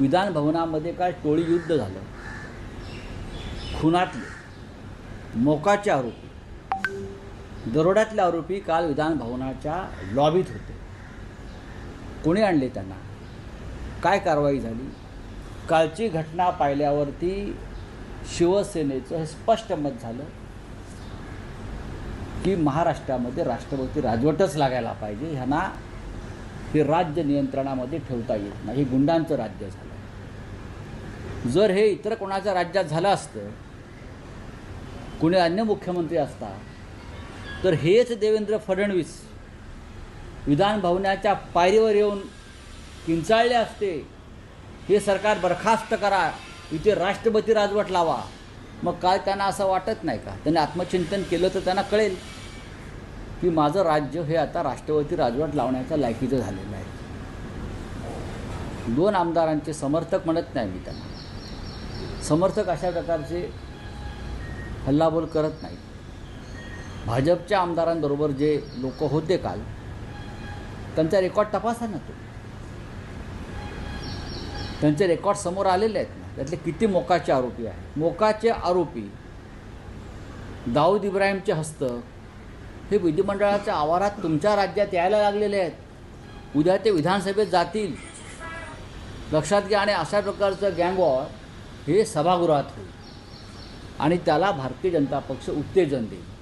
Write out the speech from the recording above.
विधान भवनामध्ये काय टोळी युद्ध झालं? खुनातले मोकाचे आरोपी. दरोड्यातले आरोपी काल विधान भवनाच्या लॉबीत होते. कोणी आणले त्यांना? काय कारवाई झाली? कालची घटना पाहिल्यावरती शिवसेनेचं हे स्पष्ट मत झालं की महाराष्ट्रामध्ये राष्ट्रपती राजवटच लागायला पाहिजे. ह्यांना हे राज्य नियंत्रणामध्ये ठेवता येत नाही. हे गुंडांचं राज्य झालं. जर हे इतर कोणाच्या राज्यात झालं असतं कुणी अन्य मुख्यमंत्री असता तर हेच देवेंद्र फडणवीस विधान भवनाच्या पायरीवर येऊन किंचाळले असते हे सरकार बरखास्त करा इथे राष्ट्रपती राजवट लावा. मग काय त्यांना असं वाटत नाही का? त्यांनी आत्मचिंतन केलं तर त्यांना कळेल. की माझं राज्य हे आता राष्ट्रवादी राजवट लावण्याच्या लायकीचं झालेलं आहे. दोन आमदारांचे समर्थक म्हणत नाही मी त्यांना. समर्थक अशा प्रकारचे हल्लाबोल करत नाहीत. भाजपच्या आमदारांबरोबर जे लोक होते काल त्यांचा रेकॉर्ड तपासा ना तो त्यांचे रेकॉर्ड समोर आलेले आहेत ना त्यातले किती मोकाचे आरोपी आहेत. मोकाचे आरोपी दाऊद इब्राहिमचे हस्तक हे विधिमंडळाच्या आवारात तुमच्या राज्यात यायला लागलेले आहेत. उद्या ते विधानसभेत जातील. लक्षात घ्या आणि अशा प्रकारचं गँगवॉर हे सभागृहात होईल. आणि त्याला भारतीय जनता पक्ष उत्तेजन देईल.